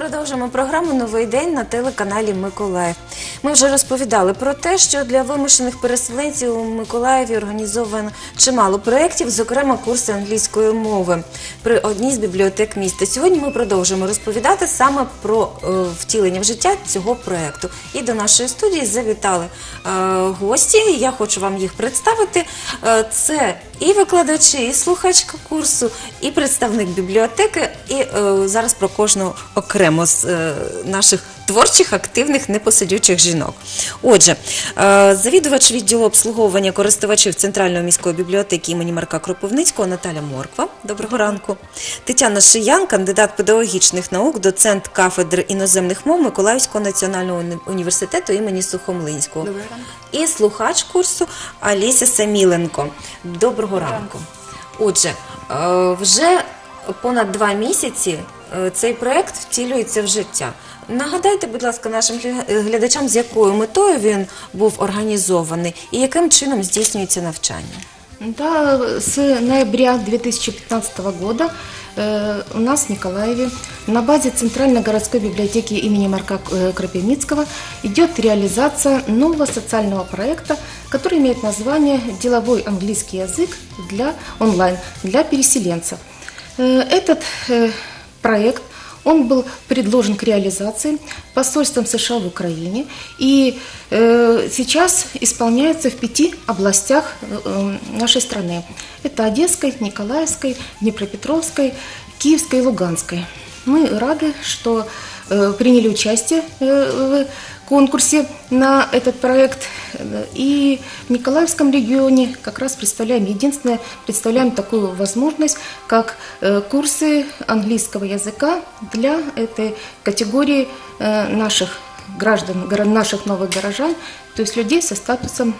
продовжуємо програму Новий день на телеканалі Миколаїв. Ми вже розповідали про те, що для вимушених переселенців у Миколаєві організовано чимало проєктів, зокрема курси англійської мови при одній з бібліотек міста. Сьогодні ми продовжуємо розповідати саме про е, втілення в життя цього проєкту. І до нашої студії завітали е, гості. Я хочу вам їх представити. Е, це і викладачі, і слухачка курсу, і представник бібліотеки. І е, зараз про кожного окремо з е, наших творчих, активних, непосидючих жінок. Отже, е, завідувач відділу обслуговування користувачів Центральної міської бібліотеки імені Марка Кропивницького Наталя Морква. Доброго ранку. Тетяна Шиян, кандидат педагогічних наук, доцент кафедри іноземних мов Миколаївського національного університету імені Сухомлинського. Доброго ранку. І слухач курсу Аліся Саміленко. Доброго ранку. Отже, е, вже понад два місяці цей проект втілюється в життя. Нагадайте, будь ласка, нашим гля- глядачам, з якою метою він був організований і яким чином здійснюється навчання. Да, с ноября 2015 года э, у нас в Николаеве на базе Центральной городской библиотеки имени Марка э, Крапивницкого идет реализация нового социального проекта, который имеет название «Деловой английский язык для онлайн, для переселенцев». Э, Этот э, проект он был предложен к реализации посольством США в Украине и э, сейчас исполняется в пяти областях э, э, нашей страны. Это Одесской, Николаевской, Днепропетровской, Киевской и Луганской. Мы рады, что э, приняли участие э, в конкурсе на этот проект. Э, И в Николаевском регионе как раз представляем, единственное, представляем такую возможность, как э, курсы английского языка для этой категории э, наших граждан, горо- наших новых горожан, то есть людей со статусом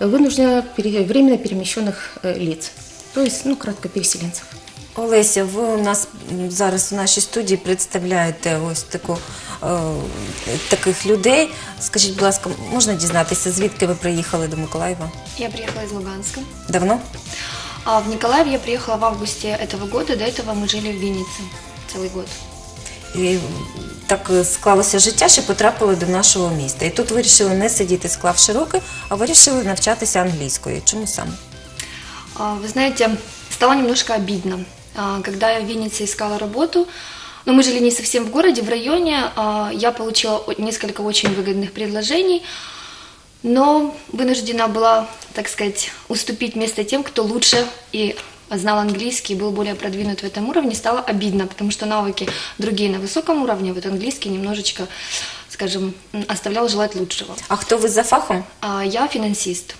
вынужденно пере- временно перемещенных э, лиц, то есть, ну, кратко, переселенцев. Олеся, ви у нас м, зараз у нашій студії представляєте ось таку е, таких людей. Скажіть, будь ласка, можна дізнатися, звідки ви приїхали до Миколаєва? Я приехала из Луганска. Давно? А в Николаев я приехала в августе этого года. До этого мы жили в Виннице целый год. І так е, склалося життя, що потрапили до нашого міста. І тут вирішили не сидіти, склавши руки, а вирішили навчатися англійською. Чому саме? А, Вы знаете, стало немножко обидно, А, когда я в Виннице искала работу. Но мы жили не совсем в городе, в районе. а, Я получила несколько очень выгодных предложений, но вынуждена была, так сказать, уступить место тем, кто лучше и знал английский и был более продвинут в этом уровне, стало обидно, потому что навыки другие на высоком уровне, вот английский немножечко, скажем, оставлял желать лучшего. А хто ви за фахом? А Я финансист.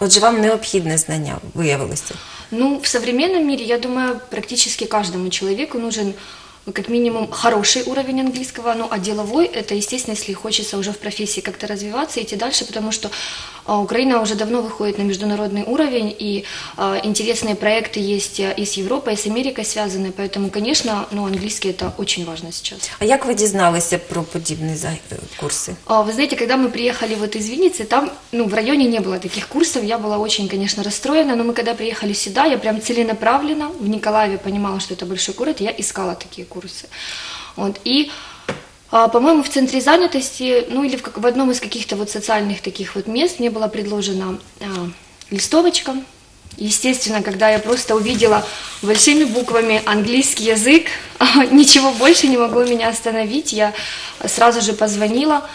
Отже, вам необхідне знання виявилося. Ну, в современном мире, я думаю, практически каждому человеку нужен ну, как минимум хороший уровень английского, ну а деловой это, естественно, если хочется уже в профессии как-то развиваться, идти дальше, потому что Украина уже давно выходит на международный уровень, и а, интересные проекты есть а, и с Европой, и с Америкой связаны, поэтому, конечно, ну, английский это очень важно сейчас. А як ви дізналися про подібні за- е, курси? А, Вы знаете, когда мы приехали вот из Винницы, там, ну, в районе не было таких курсов, я была очень, конечно, расстроена, но мы когда приехали сюда, я прям целенаправленно в Николаеве понимала, что это большой город, я искала такие курсы. Вот, и, а, по-моему, в центре занятости, ну, или в, в одном из каких-то вот социальных таких вот мест мне была предложена а, листовочка, Естественно, когда я просто увидела большими буквами английский язык, ничего больше не могло меня остановить. Я сразу же позвонила,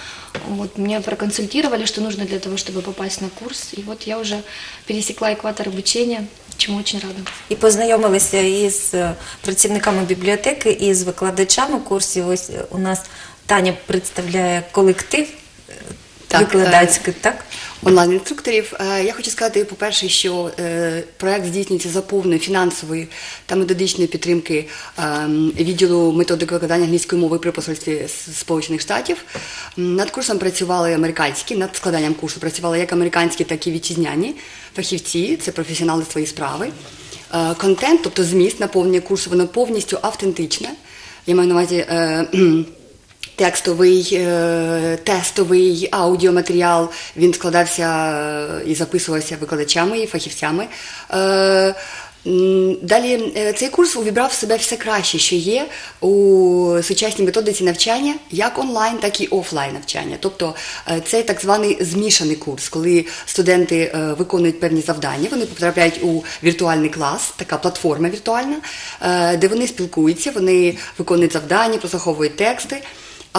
вот, мне проконсультировали, что нужно для того, чтобы попасть на курс. И вот я уже пересекла экватор обучения, чему очень рада. І познайомилися із е, працівниками бібліотеки і з викладачами курсів. Ось е, у нас Таня представляє колектив е, Так, викладацький, так? онлайн-інструкторів. Е, Я хочу сказати, по-перше, що е, проект здійснюється за повної фінансової та методичної підтримки е, відділу методик викладання англійської мови при посольстві Сполучених Штатів. Над курсом працювали американські, над складанням курсу працювали як американські, так і вітчизняні фахівці, це професіонали своєї справи. Е, Контент, тобто зміст наповнення курсу, воно повністю автентичне. Я маю на увазі. Текстовий, е, тестовий аудіоматеріал він складався е, і записувався викладачами і фахівцями. Е, Далі цей курс увібрав в себе все краще, що є у сучасній методиці навчання, як онлайн, так і офлайн навчання. Тобто це так званий змішаний курс, коли студенти виконують певні завдання, вони потрапляють у віртуальний клас, така платформа віртуальна, де вони спілкуються, вони виконують завдання, прослуховують тексти.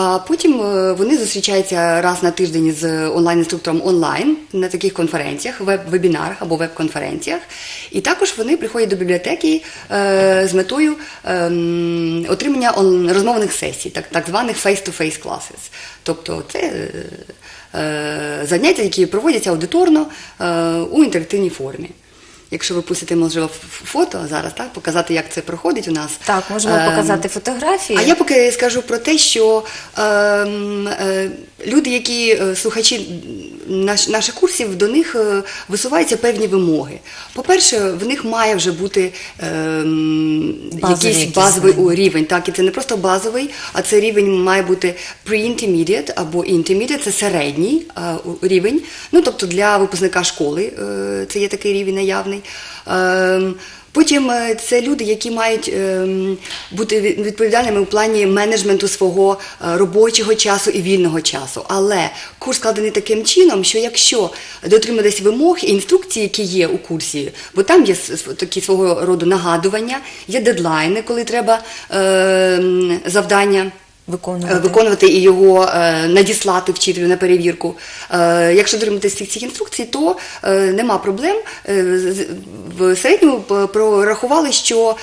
А потім е, вони зустрічаються раз на тиждень з онлайн-інструктором онлайн на таких конференціях, веб-вебінарах або веб-конференціях. І також вони приходять до бібліотеки е, з метою ем, отримання розмовних сесій, так, так званих face-to-face classes. Тобто це е, заняття, які проводяться аудиторно у інтерактивній формі. Якщо ви пустите, можливо, фото зараз, так, показати, як це проходить у нас. Так, можемо Ем, показати фотографії. а я поки скажу про те, що ем, е, люди, які е, слухачі наш, наших курсів, до них е, висуваються певні вимоги. По-перше, в них має вже бути ем, Базові якийсь базовий знання. рівень. Так, і це не просто базовий, а це рівень має бути pre-intermediate або intermediate, це середній е, рівень. Ну, тобто для випускника школи е, це є такий рівень наявний. Ем, Потім е, це люди, які мають ем, бути від- відповідальними у плані менеджменту свого е, робочого часу і вільного часу. Але курс складений таким чином, що якщо дотриматись вимог і інструкції, які є у курсі, бо там є такі свого роду нагадування, є дедлайни, коли треба ем, завдання. Виконувати. Е, виконувати і його е, надіслати вчителю на перевірку. Е, якщо дотриматися всіх цих інструкцій, то нема проблем. В середньому прорахували, що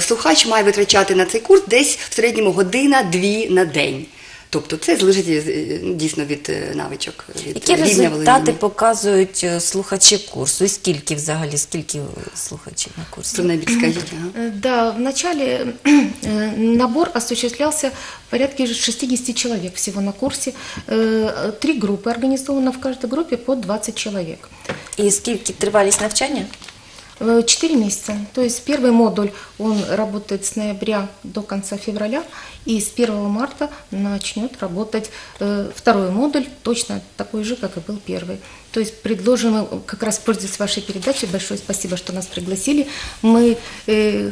слухач має витрачати на цей курс десь в середньому година-дві на день. Тобто це залежить е, дійсно від е, навичок, від Які рівня результати володіння. показують е, слухачі курсу? І скільки взагалі, скільки е, слухачів на курсі? Про найбільш скажіть. Ага. Э, Да, вначале э, набор осуществлялся порядка 60 человек всего на курсе. Э, Три группы организовано, в каждой группе по 20 человек. І скільки тривалість навчання? Э, Четыре месяца. То есть первый модуль, он работает с ноября до конца февраля, и с 1 марта начнет работать э, второй модуль, точно такой же, как и был первый. То есть предложим, э, как раз пользуясь вашей передачей, большое спасибо, что нас пригласили. Мы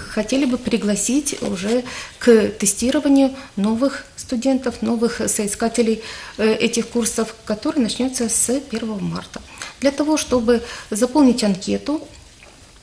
хотели бы пригласить уже к тестированию новых студентов, новых соискателей этих курсов, который начнется с 1 марта. Для того, чтобы заполнить анкету,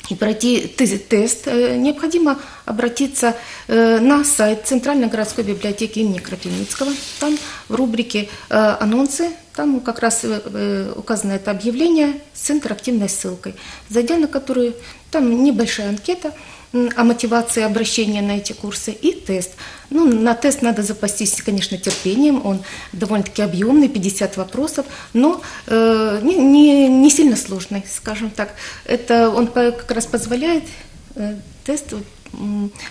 и пройти те- тест, э, необходимо обратиться э, на сайт Центральной городской библиотеки имени Крапивницкого. Там в рубрике э, «Анонсы» там как раз э, э, указано это объявление с интерактивной ссылкой, зайдя на которую там небольшая анкета м, о мотивации обращения на эти курсы и тест. Ну, на тест надо запастись, конечно, терпением, он довольно-таки объемный, 50 вопросов, но э, не, не, не сильно сложный, скажем так. Это он как раз позволяет, э, тест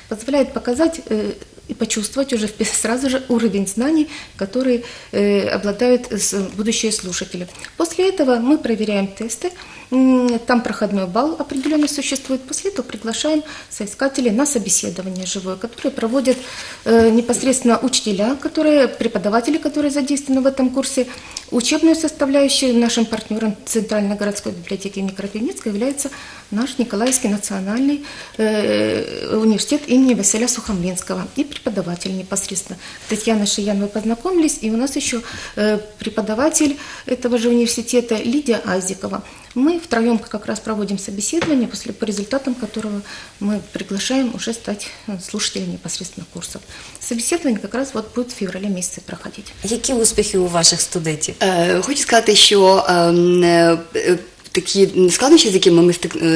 позволяет показать э, и почувствовать уже сразу же уровень знаний, который э, обладают с- будущие слушатели. После этого мы проверяем тесты, там проходной балл определенный существует. После этого приглашаем соискателей на собеседование живое, которое проводят э, непосредственно учителя, которые, преподаватели, которые задействованы в этом курсе. Учебную составляющую нашим партнером Центральной городской библиотеки имени Крапивницкой является наш Николаевский национальный э, университет имени Василия Сухомлинского и преподаватель непосредственно. Татьяна Шиян, вы познакомились, и у нас еще э, преподаватель этого же университета Лидия Азикова. Мы втроем как раз проводим собеседование, после, по результатам которого мы приглашаем уже стать э, слушателями непосредственно курсов. Собеседование как раз вот будет в феврале месяце проходить. Які успіхи у ваших студентів? Е, Хочу сказати, що ем, е, е, такі складнощі, з якими ми стик- е,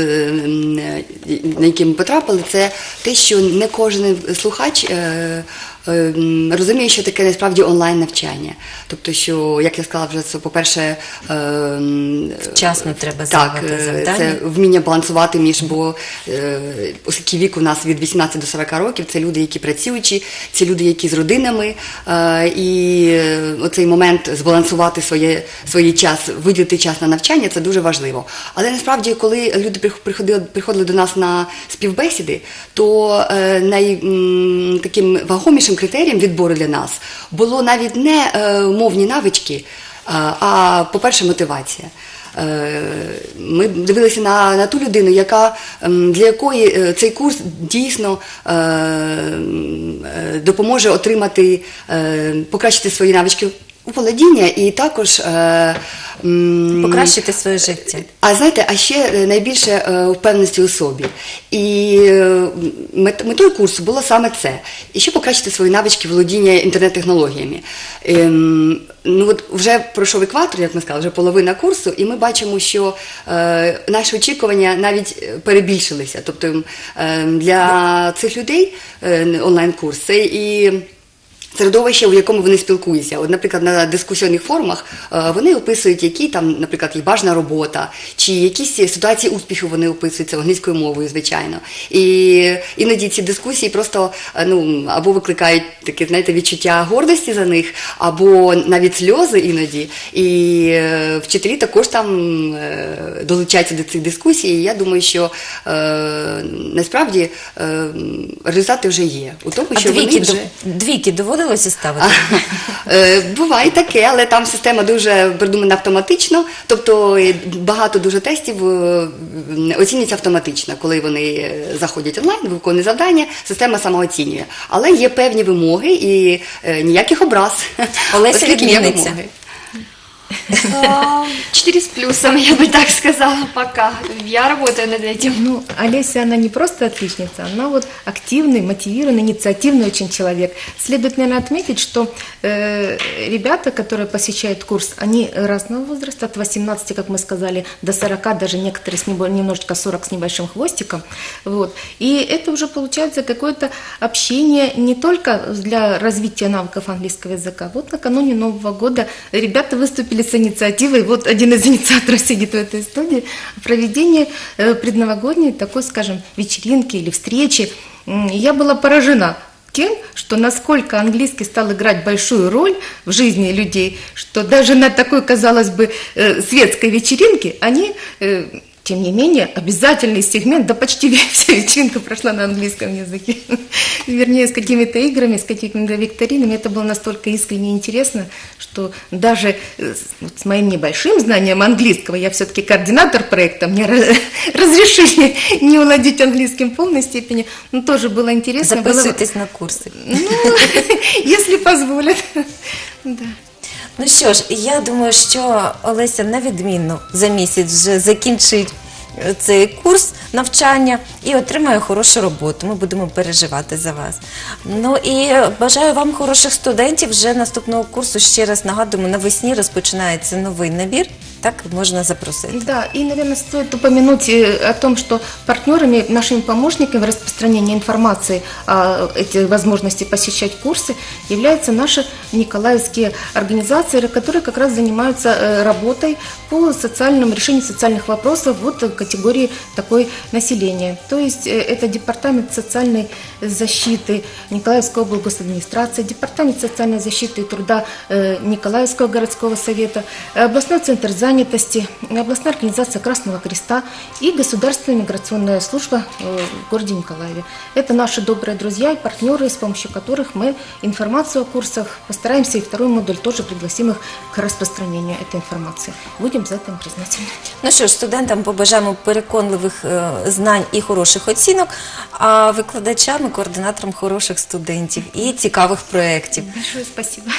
е, на які ми потрапили, це те, що не кожен слухач е, розуміє, що таке насправді онлайн навчання. Тобто, що, як я сказала, вже це, по-перше, Вчасно треба так, завдання. це вміння балансувати між, бо оскільки вік у нас від 18 до 40 років, це люди, які працюючі, це люди, які з родинами, і оцей момент збалансувати своє, свій час, виділити час на навчання, це дуже важливо. Але насправді, коли люди приходили, приходили до нас на співбесіди, то е, най, м, таким вагомішим критерієм відбору для нас було навіть не е, мовні навички, а, а по-перше, мотивація. е, ми дивилися на, на ту людину, яка для якої е, цей курс дійсно е, е, допоможе отримати, е, покращити свої навички володіння і також е, м, Покращити своє життя. а знаєте, а ще е, найбільше е, впевненості у собі. І е, мет- метою курсу було саме це. І ще покращити свої навички володіння інтернет-технологіями. Ем, Ну от вже пройшов екватор, як ми сказали, вже половина курсу, і ми бачимо, що е, наші очікування навіть е, перебільшилися. Тобто е, для цих людей е, онлайн-курс це і середовище, в якому вони спілкуються. От, наприклад, на дискусійних форумах е, вони описують, які там, наприклад, їх бажана робота, чи якісь ситуації успіху вони описуються англійською мовою, звичайно. І іноді ці дискусії просто е, ну, або викликають таке, знаєте, відчуття гордості за них, або навіть сльози іноді. І е, вчителі також там долучаються до цих дискусій. І я думаю, що е, насправді е, результати вже є. У тому, А що двійки, вони вже... двійки доводилося ставити? Е, Буває таке, але там система дуже придумана автоматично, тобто е, багато дуже тестів е, оцінюється автоматично, коли вони заходять онлайн, виконують завдання, система самооцінює. Але є певні вимоги і ніяких образ. Олеся відмінниця. Четыре с плюсом, я бы так сказала, пока. Я работаю над этим. Ну, Олеся, она не просто отличница, она вот активный, мотивированный, инициативный очень человек. Следует, наверное, отметить, что э, ребята, которые посещают курс, они разного возраста, от 18, как мы сказали, до 40, даже некоторые с небо- немножечко 40 с небольшим хвостиком. Вот. И это уже получается какое-то общение не только для развития навыков английского языка. Вот накануне Нового года ребята выступили с инициативой, вот один из инициаторов сидит в этой студии, проведение э, предновогодней такой, скажем, вечеринки или встречи. Я была поражена тем, что насколько английский стал играть большую роль в жизни людей, что даже на такой, казалось бы, э, светской вечеринке они, э, тем не менее, обязательный сегмент, да почти вся вечеринка прошла на английском языке. Вернее, с какими-то играми, с какими-то викторинами. Это было настолько искренне интересно, что даже э, с- вот с моим небольшим знанием английского, я все-таки координатор проекта, мне ра- разрешили не владеть английским в полной степени, но тоже было интересно. было- Записуйтесь на курси. Ну, если позволят. Да. Ну що ж, я думаю, що Олеся невідмінно за місяць вже закінчить е, цей курс навчання і отримає хорошу роботу. Ми будемо переживати за вас. Ну і бажаю вам хороших студентів. Вже наступного курсу ще раз нагадуємо, навесні розпочинається новий набір. Так можна запросити. Да, и, наверное, стоит упомянуть э, о том, что партнерами, нашими помощниками в распространении информации о этих возможности посещать курсы являются наши николаевские организации, которые как раз занимаются э, работой по социальному решению социальных вопросов вот категории такой населения. То есть э, это департамент социальной защиты Николаевской облгосадминистрации, департамент социальной защиты и труда Николаевского городского совета, областной центр занятости, областная организация Красного Креста и государственная миграционная служба э, в городе Николаеве. Это наши добрые друзья и партнеры, с помощью которых мы информацию о курсах постараемся и второй модуль тоже пригласим их к распространению этой информации. Будем за это им признательны. Ну що ж, студентам побажаємо переконливих е, знань і хороших оцінок, а викладачам і координаторам хороших студентів і цікавих проєктів. Большое спасибо.